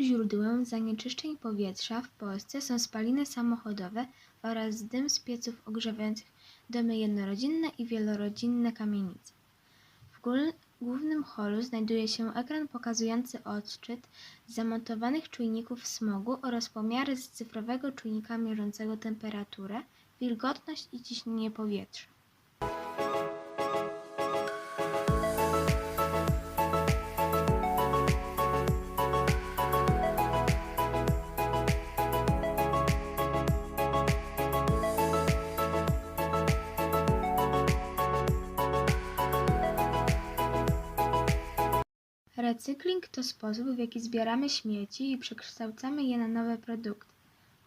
źródłem zanieczyszczeń powietrza w Polsce są spaliny samochodowe oraz dym z pieców ogrzewających domy jednorodzinne i wielorodzinne kamienice. W głównym holu znajduje się ekran pokazujący odczyt zamontowanych czujników smogu oraz pomiary z cyfrowego czujnika mierzącego temperaturę, wilgotność i ciśnienie powietrza. Recykling to sposób, w jaki zbieramy śmieci i przekształcamy je na nowe produkty.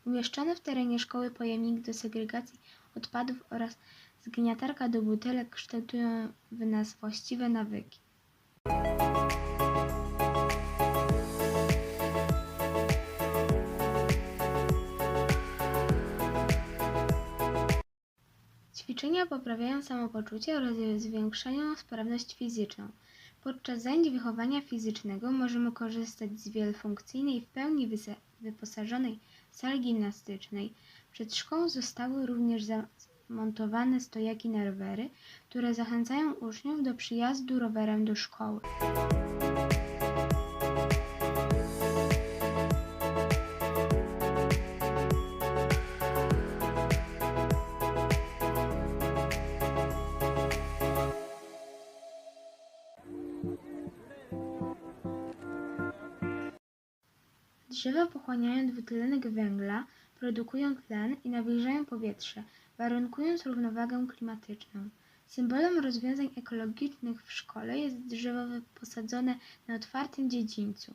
Umieszczony w terenie szkoły pojemnik do segregacji odpadów oraz zgniatarka do butelek kształtują w nas właściwe nawyki. Ćwiczenia poprawiają samopoczucie oraz zwiększają sprawność fizyczną. Podczas zajęć wychowania fizycznego możemy korzystać z wielofunkcyjnej, w pełni wyposażonej sali gimnastycznej. Przed szkołą zostały również zamontowane stojaki na rowery, które zachęcają uczniów do przyjazdu rowerem do szkoły. Drzewa pochłaniają dwutlenek węgla, produkują tlen i nawilżają powietrze, warunkując równowagę klimatyczną. Symbolem rozwiązań ekologicznych w szkole jest drzewo posadzone na otwartym dziedzińcu.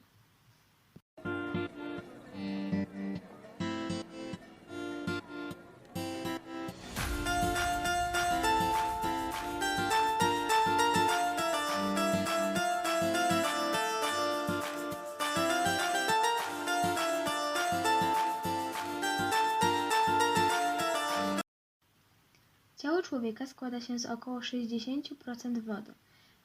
Człowieka składa się z około 60% wody.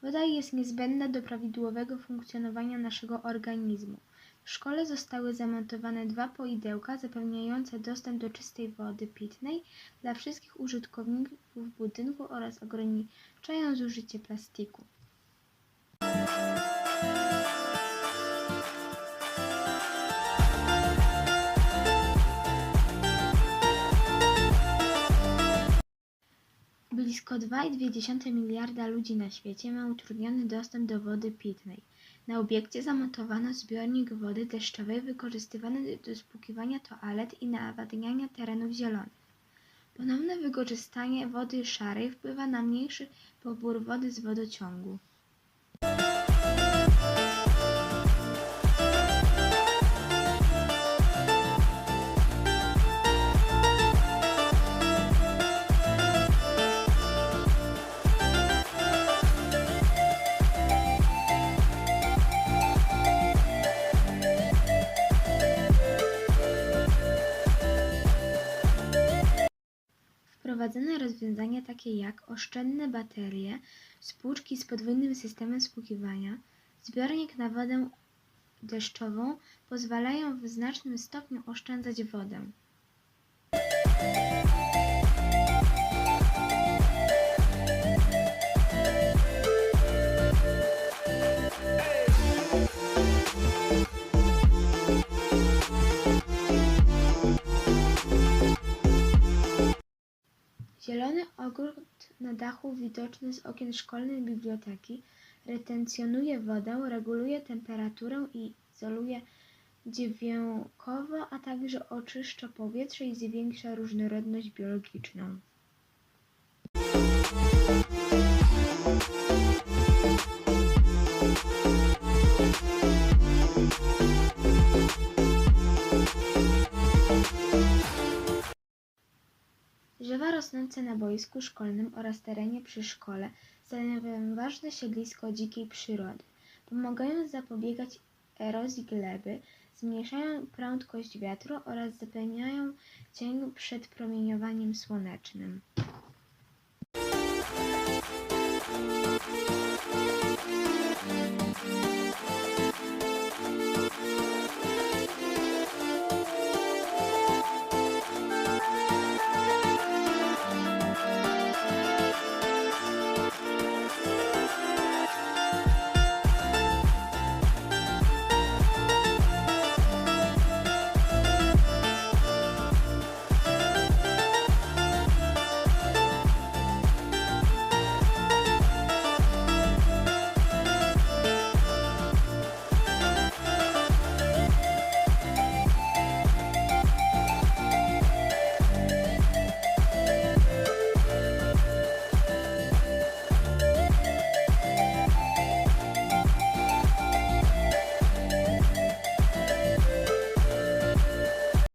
Woda jest niezbędna do prawidłowego funkcjonowania naszego organizmu. W szkole zostały zamontowane dwa poidełka zapewniające dostęp do czystej wody pitnej dla wszystkich użytkowników budynku oraz ograniczają zużycie plastiku. Blisko 2,2 miliarda ludzi na świecie ma utrudniony dostęp do wody pitnej. Na obiekcie zamontowano zbiornik wody deszczowej wykorzystywany do spłukiwania toalet i nawadniania terenów zielonych. Ponowne wykorzystanie wody szarej wpływa na mniejszy pobór wody z wodociągu. Wprowadzono rozwiązania takie jak oszczędne baterie, spłuczki z podwójnym systemem spłukiwania, zbiornik na wodę deszczową pozwalają w znacznym stopniu oszczędzać wodę. Ogród na dachu widoczny z okien szkolnej biblioteki retencjonuje wodę, reguluje temperaturę i izoluje dźwiękowo, a także oczyszcza powietrze i zwiększa różnorodność biologiczną. Rosnące na boisku szkolnym oraz terenie przy szkole stanowią ważne siedlisko dzikiej przyrody. Pomagają zapobiegać erozji gleby, zmniejszają prędkość wiatru oraz zapewniają cień przed promieniowaniem słonecznym.